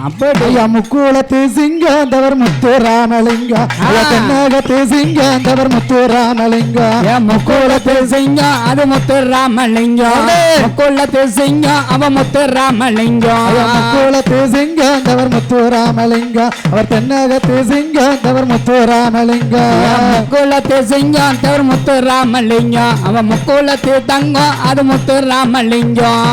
அப்படி. ஐயா முக்கூலத்து சிங்காந்தவர் முத்து ராமலிங்கம் ஐயா தென்னகத்து சிங்காந்தவர் முத்து ராமலிங்கம் ஏ முக்குளத்து சிங்கம் அது முத்து ராமலிங்கம் முக்குளத்து சிங்கம் அவ முத்து ராமலிங்கம் ஐயா முக்கூலத்து சிங்காந்தவர் முத்து ராமலிங்கம் அவர் தென்னகத்து சிங்காந்தவர் முத்து ராமலிங்கம் முக்குளத்து சிங்கம் தவிர முத்து ராமலிங்கம் அவன் முக்குளத்து தங்கம் அது முத்து ராமலிங்கம்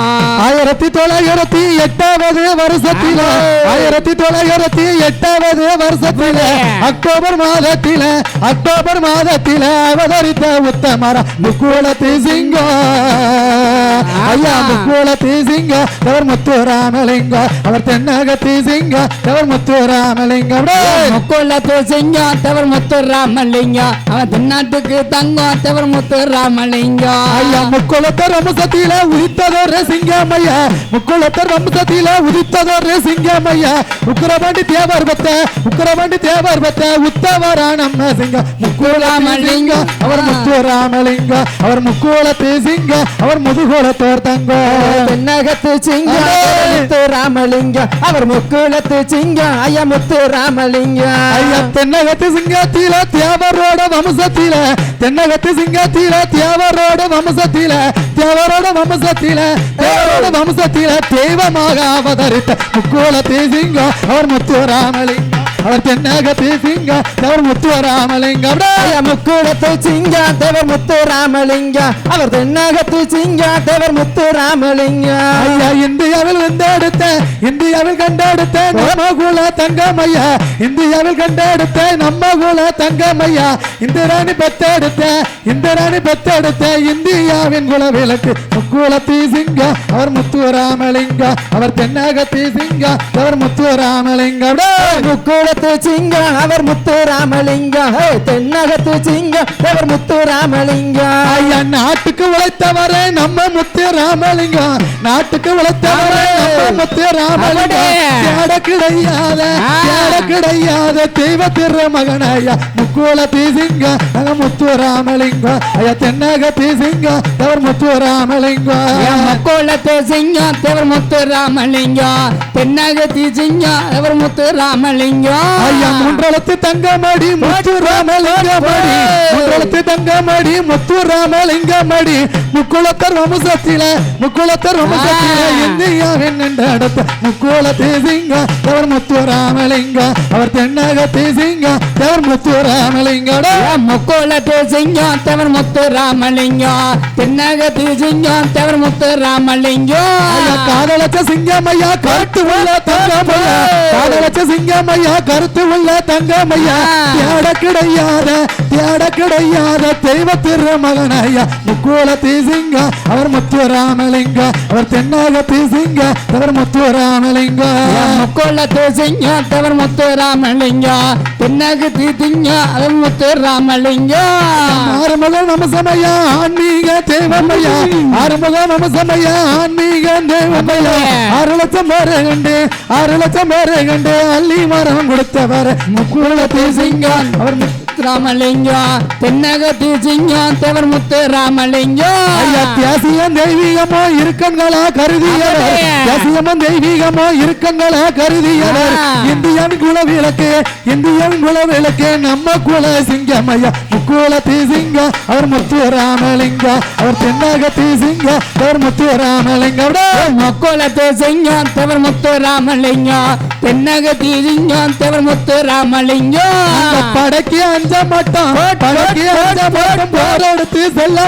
ஆயிரத்தி தொள்ளாயிரத்தி எட்டாவது வருஷத்தில ஆயிரத்தி தொள்ளாயிரத்தி எட்டாவது வருஷத்தில அக்டோபர் மாதத்தில அக்டோபர் மாதத்தில அவதரித்த உத்தமர முக்கூலத்தி சிங்கம். ஐயா முக்கூலத்தி சிங்க அவர் முத்து ராமலிங்கம் அவர் தென்னகத்தி சிங்க அவர் முத்து ராமலிங்கம் டேய். முக்குளத்து சிங்கம் தவிர முத்து ராமலிங்கம் அவன் தென்னாட்டுக்கு தங்கம் தவிர முத்து ராமலிங்கம் ஐயா முக்குளத்தர் வம்சத்தில உதித்ததொரு சிங்கமையா முக்குளத்தர் வம்சத்தில உதித்ததொரு சிங்கமையா உக்கரபாண்டி தேவர் பத்த உக்கரபாண்டி தேவர் பத்த உத்தவரா நம்ம சிங்க முக்குளாமலிங்க அவர் முத்துராமலிங்க அவர் முக்குளத்து சிங்க அவர் முதுகுளத்தோர் தங்க தென்னகத்து முத்து ராமலிங்கம். அவர் முக்குளத்து சிங்கம் ஐயா முத்து ராமலிங்கம். ஐயா தென்னகத்து சிங்கத்தில தேவரோட வம்சத்தில தென்னகத்து சிங்கத்தில தேவரோட வம்சத்தில தேவரோட வம்சத்தில தேவரோட வம்சத்தில தெய்வமாக அவதரித்த முக்கோலத்தி சிங்கம் அவர் முத்துராமலிங்கம் அவர் தென்னகத்து சிங்கம் அவர் முத்துராமலிங்கம் ஐயா முக்குளத்து சிங்கம் தேவர் முத்து ராமலிங்கம் அவர் தென்னகத்து சிங்கம் தேவர் முத்து ராமலிங்கம் ஐயா இந்தியாவில் வந்தெடுத்த இந்தியாவில் கண்டெடுத்த நம்ம குல தங்கமையா இந்தியாவில் கண்டெடுத்த நம்ம குல தங்கமையா இந்திராணி பெத்தெடுத்த இந்திராணி பெத்தெடுத்த இந்தியாவின் குல விளக்கு. முக்குலத்தி சிங்க அவர் முத்துராமலிங்க அவர் தென்னகத்தி சிங்க அவர் முத்துராமலிங்க முக்குளத்து சிங்கம் அவர் முத்து ராமலிங்கம் தென்னகத்து சிங்கம் தேவர் முத்து ராமலிங்கம் ஐயா நாட்டுக்கு உழைத்தவரே நம்ம முத்து ராமலிங்கம் நாட்டுக்கு உழைத்தவரே நம்ம முத்து ராமலிங்கம் கிடையாத கிடையாத தெய்வ திரு மகனையா முக்குல தீசிங்க நாங்க முத்து ராமலிங்கம் ஐயா தென்னக தீசிங்க அவர் முத்து ராமலிங்கம் முக்குளத்து சிங்கம் தவிர முத்து ராமலிங்கம் தென்னகத்தி சிங்கம் அவர் முத்து ஐயா மூன்றளத்து தங்கமடி முத்து ராமலிங்கமடி மூன்றளத்து தங்கமடி முத்து ராமலிங்கமடி முக்குளத்தர் வம்சத்தில முக்குளத்தர் வம்சத்தில இந்தியாவின் நின்ற இடத்த முக்குள தேசிங்க அவர் முத்து ராமலிங்க அவர் தென்னக தேசிங்க அவர் முத்து ராமலிங்கட முக்குளத்து சிங்கம் தவிர முத்து ராமலிங்கம் தென்னகத்தி சிங்கம் தவிர முத்து ஐயா ராமலிங்கம் காதலச்ச சிங்கமையா கருத்து உள்ள தங்கமையா. காதலச்ச சிங்கமையா கருத்து உள்ள தங்கமையா தேட கிடையாத தேட கிடையாத தெய்வ திரு மகனையா முக்கூல தீசிங்க அவர் முத்து ராமலிங்க அவர் தென்னாக தீசிங்க அவர் முத்து ராமலிங்க முக்குளத்து சிங்கம் தவிர முத்து ராமலிங்கம் தென்னகத்தி சிங்கம் அவர் முத்து ராமலிங்கம் ஆறுமுகம் நமசமையா ஆன்மீக தேவமையா ஆறுமுகம் நமசமையா ஆன்மீக தேவமையா ஆறு லட்சம் பேரை கண்டு ஆறு லட்சம் பேரை கண்டு அள்ளி மரம் கொடுத்தவர் முக்குளத்தி சிங்கம். அவர் ராமலிங்கம் தென்னகத்தி சிங்கம் தவிர முத்து ராமலிங்கம் தியாசியம் தெய்வீகமோ இருக்கங்களா கருதியவர். தியாசியமும் தெய்வீகமோ இருக்கங்களா கருதியவர். இந்தியன் குல விளக்கு இந்தியன் குல விளக்கு நம்ம குல சிங்கம் ஐயா. முக்குல தீசிங்க அவர் முத்து ராமலிங்க அவர் தென்னாக தீசிங்க அவர் முத்து ராமலிங்க முக்குளத்து சிங்கம் தவிர முத்து ராமலிங்கம் தென்னகத்தி சிங்கம் தவிர முத்து ராமலிங்கம் படைக்கு அஞ்ச மாட்டோம் படைக்கு அஞ்ச மாட்டோம் போராடுத்து செல்ல.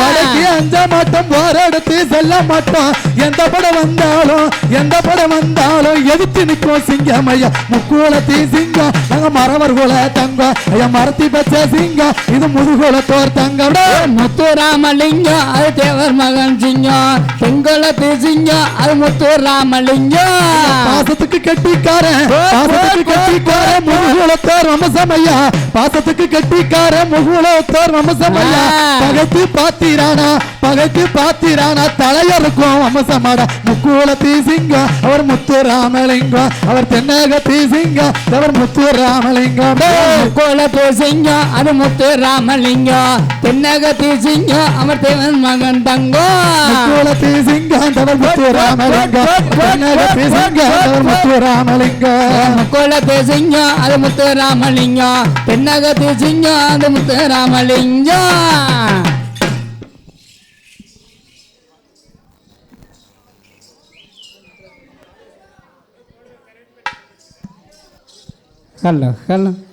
படைக்கு அஞ்ச மாட்டோம் போராடுத்து செல்ல மாட்டோம். எந்த படம் வந்தாலும் எந்த படம் வந்தாலும் எதிர்த்து நிற்கும் சிங்கம் ஐயா. முக்குளத்தி சிங்கம் நாங்க மரவர் குல தங்கம் ஐயா மரத்தி பச்ச சிங்கம் இது முதுகுலத்தோர் தங்கம். முத்து ராமலிங்கம் அது தேவர் மகன் சிங்கம். செங்கலத்து சிங்கம் அது முத்து ராமலிங்கம் பாசத்துக்கு கட்டிக்காரன் பாசத்துக்கு கட்டிக்காரன் முகுலத்தோர் வம்சமையா பாசத்துக்கு கட்டிக்காரன் முகுலத்தோர் வம்சமையா ஆ. பகைத்து பாத்திரானா பகைத்து பாத்திரானா தலையருக்கும் வம்சமாடா முக்குலத்தி சிங்கம் அவர் முத்து ராமலிங்கம் அவர் தென்னகத்தி சிங்கம் அவர் முத்து ராமலிங்கம் டேய். முக்குளத்து சிங்கம் அது முத்து ராமலிங்கம் தென்னகத்தி சிங்கம் அவர் தேவன் மகன் தங்கம் முக்குலத்தி சிங்கம் அவர் முத்து ராமலிங்கம் தென்னகத்தி சிங்கம் அவர் முத்து ராமலிங்கம் முக்கோலத்து சிங்கம் அது முத்து ராமலிங்கம் தென்னகத்து சிங்கம் அது முத்து ராமலிங்கம் Hello, hello.